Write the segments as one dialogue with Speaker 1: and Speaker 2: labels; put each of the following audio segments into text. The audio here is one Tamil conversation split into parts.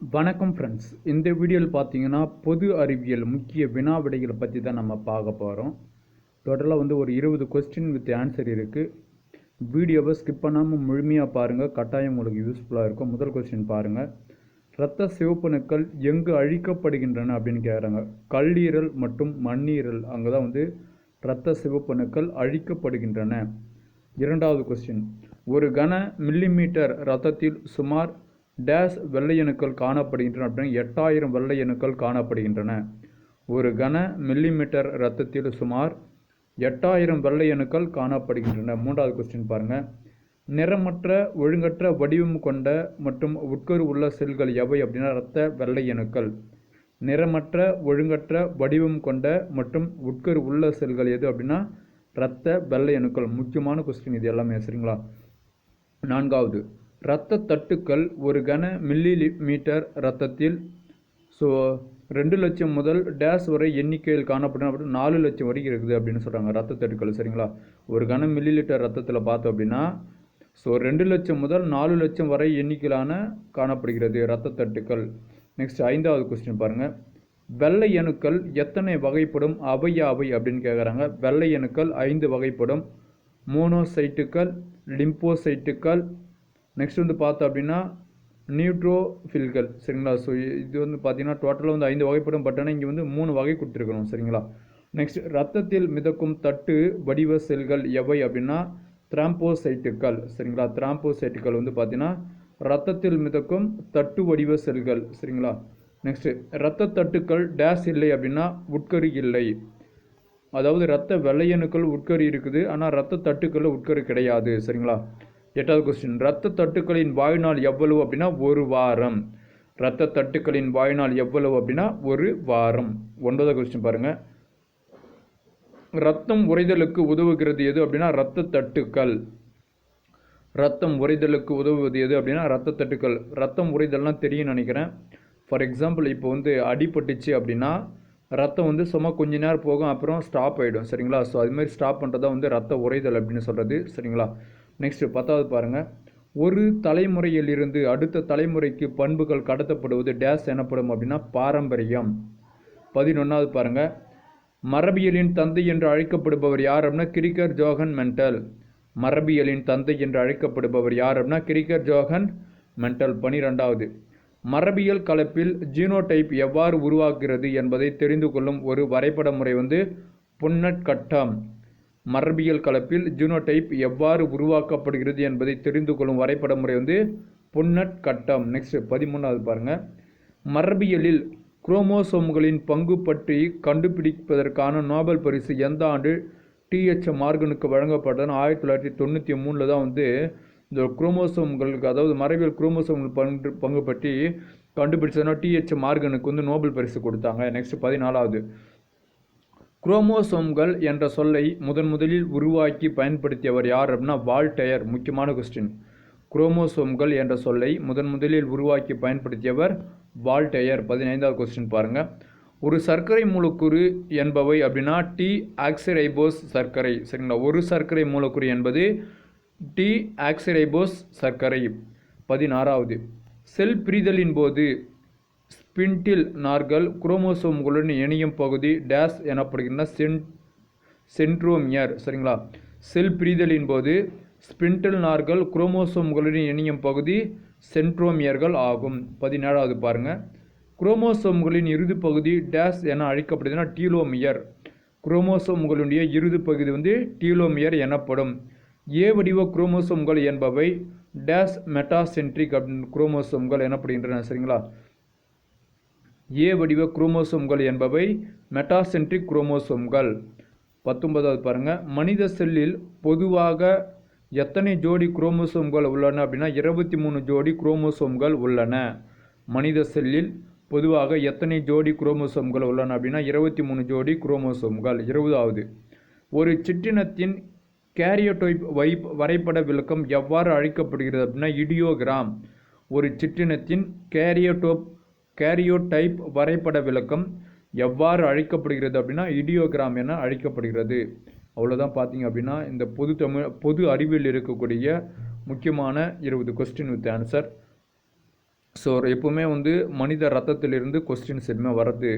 Speaker 1: வணக்கம் ஃப்ரெண்ட்ஸ் இந்த வீடியோவில் பார்த்தீங்கன்னா பொது அறிவியல் முக்கிய வினா விடைகளை பற்றி தான் நம்ம பார்க்க போகிறோம் டோட்டலாக வந்து ஒரு இருபது கொஸ்டின் வித் ஆன்சர் இருக்குது வீடியோவை ஸ்கிப் பண்ணாமல் முழுமையாக பாருங்கள் கட்டாயம் உங்களுக்கு யூஸ்ஃபுல்லாக இருக்கும். முதல் கொஸ்டின் பாருங்கள் இரத்த சிவப்பணுக்கள் எங்கு அழிக்கப்படுகின்றன அப்படின்னு கேட்குறாங்க கல்லீரல் மற்றும் மண்ணீரல் அங்கே தான் வந்து இரத்த சிவப்பணுக்கள் அழிக்கப்படுகின்றன. இரண்டாவது கொஸ்டின் ஒரு கன மில்லிமீட்டர் இரத்தத்தில் சுமார் டேஸ் வெள்ளையணுக்கள் காணப்படுகின்றன அப்படின்னா எட்டாயிரம் வெள்ளையணுக்கள் காணப்படுகின்றன. ஒரு கன மில்லிமீட்டர் இரத்தத்தில் சுமார் எட்டாயிரம் வெள்ளையணுக்கள் காணப்படுகின்றன. மூன்றாவது கொஸ்டின் பாருங்கள் நிறமற்ற ஒழுங்கற்ற வடிவம் கொண்ட மற்றும் உட்கரு உள்ள செல்கள் எவை அப்படின்னா இரத்த வெள்ளையணுக்கள் நிறமற்ற ஒழுங்கற்ற வடிவம் கொண்ட மற்றும் உட்கரு உள்ள செல்கள் எது அப்படின்னா இரத்த வெள்ளையணுக்கள் முக்கியமான கொஸ்டின் இது எல்லாமே சரிங்களா? நான்காவது. இரத்த தட்டுக்கள் ஒரு கன மில்லி மீட்டர் இரத்தத்தில் ஸோ ரெண்டு லட்சம் முதல் டேஸ் வரை எண்ணிக்கையில் காணப்படும். அப்படின்னு நாலு லட்சம் வரைக்கும் இருக்குது அப்படின்னு சொல்கிறாங்க ரத்த தட்டுக்கள் சரிங்களா? ஒரு கன மில்லி லிட்டர் ரத்தத்தில் பார்த்தோம் அப்படின்னா ஸோ ரெண்டு லட்சம் முதல் நாலு லட்சம் வரை எண்ணிக்கையிலான காணப்படுகிறது ரத்த தட்டுக்கள். நெக்ஸ்ட் ஐந்தாவது கொஸ்டின் பாருங்கள் வெள்ளை அணுக்கள் எத்தனை வகைப்படும்? அவை அவை அப்படின்னு கேட்குறாங்க வெள்ளை அணுக்கள் ஐந்து வகைப்படும். மோனோசைட்டுக்கள் லிம்போசைட்டுக்கள் நெக்ஸ்ட் வந்து பார்த்தோம் அப்படின்னா நியூட்ரோஃபில்கள் சரிங்களா? ஸோ இது வந்து பார்த்தீங்கன்னா டோட்டலாக வந்து ஐந்து வகைப்படும் பட் ஆனால் இங்கே வந்து மூணு வகை கொடுத்துருக்கணும் சரிங்களா? நெக்ஸ்ட் ரத்தத்தில் மிதக்கும் தட்டு வடிவ செல்கள் எவை அப்படின்னா திராம்போசைட்டுக்கள் சரிங்களா? திராம்போசைட்டுக்கள் வந்து பார்த்தீங்கன்னா ரத்தத்தில் மிதக்கும் தட்டு வடிவ செல்கள் சரிங்களா? நெக்ஸ்ட்டு இரத்த தட்டுக்கள் டேஸ் இல்லை அப்படின்னா உட்கரு இல்லை. அதாவது இரத்த வெள்ளையணுக்கள் உட்கரு இருக்குது ஆனால் இரத்த தட்டுக்கள் உட்கரு கிடையாது சரிங்களா? எட்டாவது கொஸ்டின் இரத்த தட்டுக்களின் வாழ்நாள் எவ்வளவு அப்படின்னா ஒரு வாரம். இரத்த தட்டுக்களின் வாழ்நாள் எவ்வளவு அப்படின்னா ஒரு வாரம். ஒன்பதாவது கொஸ்டின் பாருங்கள் ரத்தம் உறைதலுக்கு உதவுகிறது எது அப்படின்னா இரத்த தட்டுக்கள். ரத்தம் உறைதலுக்கு உதவுவது எது அப்படின்னா ரத்த தட்டுக்கள். ரத்தம் உறைதல்லாம் தெரியும் நினைக்கிறேன். ஃபார் எக்ஸாம்பிள் இப்போ வந்து அடிபட்டுச்சு அப்படின்னா ரத்தம் வந்து சும்மா கொஞ்ச நேரம் போகும் அப்புறம் ஸ்டாப் ஆகிடும் சரிங்களா? ஸோ அதுமாதிரி ஸ்டாப் பண்ணுறதா வந்து ரத்த உறைதல் அப்படின்னு சொல்கிறது சரிங்களா? நெக்ஸ்ட் பத்தாவது பாருங்கள் ஒரு தலைமுறையிலிருந்து அடுத்த தலைமுறைக்கு பண்புகள் கடத்தப்படுவது டேஸ் எனப்படும் அப்படின்னா பாரம்பரியம். பதினொன்றாவது பாருங்கள் மரபியலின் தந்தை என்று அழைக்கப்படுபவர் யார் அப்படின்னா கிரிக்கர் ஜோகன் மென்டல் மரபியலின் தந்தை என்று அழைக்கப்படுபவர் யார் அப்படின்னா கிரிக்கர் ஜோகன் மென்டல் பனிரெண்டாவது. மரபியல் கலப்பில் ஜீனோடைப் எவ்வாறு உருவாக்குகிறது என்பதை தெரிந்து கொள்ளும் ஒரு வரைபட முறை வந்து புன்னட் கட்டம் மரபியல் கலப்பில் ஜீனோடைப் எவ்வாறு உருவாக்கப்படுகிறது என்பதை தெரிந்து கொள்ளும் வரைபட முறை வந்து புன்னட் கட்டம். நெக்ஸ்ட் பதிமூணாவது பாருங்கள் மரபியலில் குரோமோசோம்களின் பங்கு பற்றி கண்டுபிடிப்பதற்கான நோபல் பரிசு எந்த ஆண்டு டிஹெச் மார்கனுக்கு வழங்கப்பட்டதுன்னு ஆயிரத்தி தொள்ளாயிரத்தி தொண்ணூற்றி மூணில் தான் வந்து இந்த குரோமோசோம்களுக்கு அதாவது மரபியல் குரோமோசோம்கள் பங்கு பங்கு பற்றி கண்டுபிடிச்சதுன்னா டிஹெச் மார்கனுக்கு வந்து நோபல் பரிசு கொடுத்தாங்க. நெக்ஸ்ட் பதினாலாவது. குரோமோசோம்கள் என்ற சொல்லை முதன் முதலில் உருவாக்கி பயன்படுத்தியவர் யார் அப்படின்னா வால்டயர் முக்கியமான கொஸ்டின் குரோமோசோம்கள் என்ற சொல்லை முதன் முதலில் உருவாக்கி பயன்படுத்தியவர் வால்டயர் பதினைந்தாவது கொஸ்டின் பாருங்கள் ஒரு சர்க்கரை மூலக்கூறு என்பவை அப்படின்னா டி ஆக்சிரைபோஸ் சர்க்கரை. சரிங்களா? ஒரு சர்க்கரை மூலக்கூறு என்பது டி ஆக்சிரைபோஸ் சர்க்கரை. பதினாறாவது செல் பிரிதலின் போது ஸ்பிண்டில் நார்கள் குரோமோசோம்களுடன் இணையும் பகுதி டேஸ் எனப்படுகின்ற சென் சென்ட்ரோமியர் சரிங்களா? செல் பிரிதலின் போது ஸ்பிண்டில் நார்கள் குரோமோசோம்களுடன் இணையும் பகுதி சென்ட்ரோமியர்கள் ஆகும். பதினேழாவது பாருங்கள் குரோமோசோம்களின் இறுதி பகுதி டேஸ் என அழைக்கப்படுதுன்னா டீலோமியர். குரோமோசோம்களுடைய இறுதி பகுதி வந்து டீலோமியர் எனப்படும். ஏ வடிவ குரோமோசோம்கள் என்பவை டேஸ் மெட்டாசென்ட்ரிக் அப்படின்னு குரோமோசோம்கள் எனப்படுகின்றன சரிங்களா? ஏ வடிவ குரோமோசோம்கள் என்பவை மெட்டாசென்ட்ரிக் குரோமோசோம்கள். பத்தொன்பதாவது பாருங்கள் மனித செல்லில் பொதுவாக எத்தனை ஜோடி குரோமோசோம்கள் உள்ளன அப்படின்னா இருபத்தி மூணு ஜோடி குரோமோசோம்கள் உள்ளன. மனித செல்லில் பொதுவாக எத்தனை ஜோடி குரோமோசோம்கள் உள்ளன அப்படின்னா இருபத்தி மூணு ஜோடி குரோமோசோம்கள். இருபதாவது ஒரு சிற்றினத்தின் கேரியோடைப் வை வரைபட விளக்கம் எவ்வாறு அழைக்கப்படுகிறது அப்படின்னா இடியோகிராம். ஒரு சிற்றினத்தின் கேரியோடோப் கேரியோடைப் வரைபட விளக்கம் எவ்வாறு அழைக்கப்படுகிறது அப்படின்னா இடியோகிராம் என அழைக்கப்படுகிறது. அவ்வளோதான் பார்த்தீங்க அப்படின்னா இந்த பொது தமிழ் பொது அறிவியல் இருக்கக்கூடிய முக்கியமான இருபது கொஸ்டின் வித் ஆன்சர் ஸோ எப்போவுமே வந்து மனித ரத்தத்திலிருந்து கொஸ்டின்ஸ் எதுவுமே வர்றது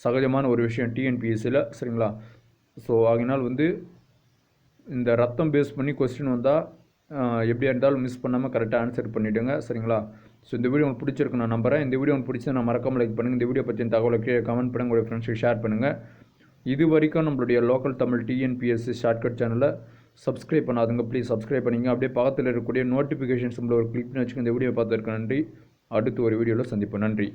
Speaker 1: சகஜமான ஒரு விஷயம் டிஎன்பிஎஸ்சியில் சரிங்களா? ஸோ ஆகினால் வந்து இந்த ரத்தம் பேஸ் பண்ணி கொஸ்டின் வந்தால் எப்படியா இருந்தாலும் மிஸ் பண்ணாமல் கரெக்டாக ஆன்சர் பண்ணிவிடுங்க சரிங்களா? ஸோ இந்த வீடியோ உங்களுக்கு பிடிச்சிருக்கு நான் நம்புறேன். இந்த வீடியோ உங்களுக்கு பிடிச்சது நான் மறக்காமல் லைக் பண்ணுங்கள் இந்த வீடியோ பற்றின தகவலை கீழே கமெண்ட் பண்ணுங்கள் உங்களுடைய ஃப்ரெண்ட்ஸுக்கு ஷேர் பண்ணுங்கள் இது வரைக்கும் நம்மளுடைய லோக்கல் தமிழ் டிஎன்பிஎஸ்சி ஷார்ட்கட் சேனலை சப்ஸ்கிரைப் பண்ணாதுங்க. ப்ளீஸ் சப்ஸ்கிரைப் பண்ணிங்க. அப்படியே பக்கத்தில் இருக்கக்கூடிய நோட்டிஃபிகேஷன்ஸ் ஒரு கிளிக் பண்ணி வச்சுக்கோங்க. இந்த வீடியோ பார்த்துருக்க நன்றி. அடுத்து ஒரு வீடியோவில் சந்திப்போம். நன்றி.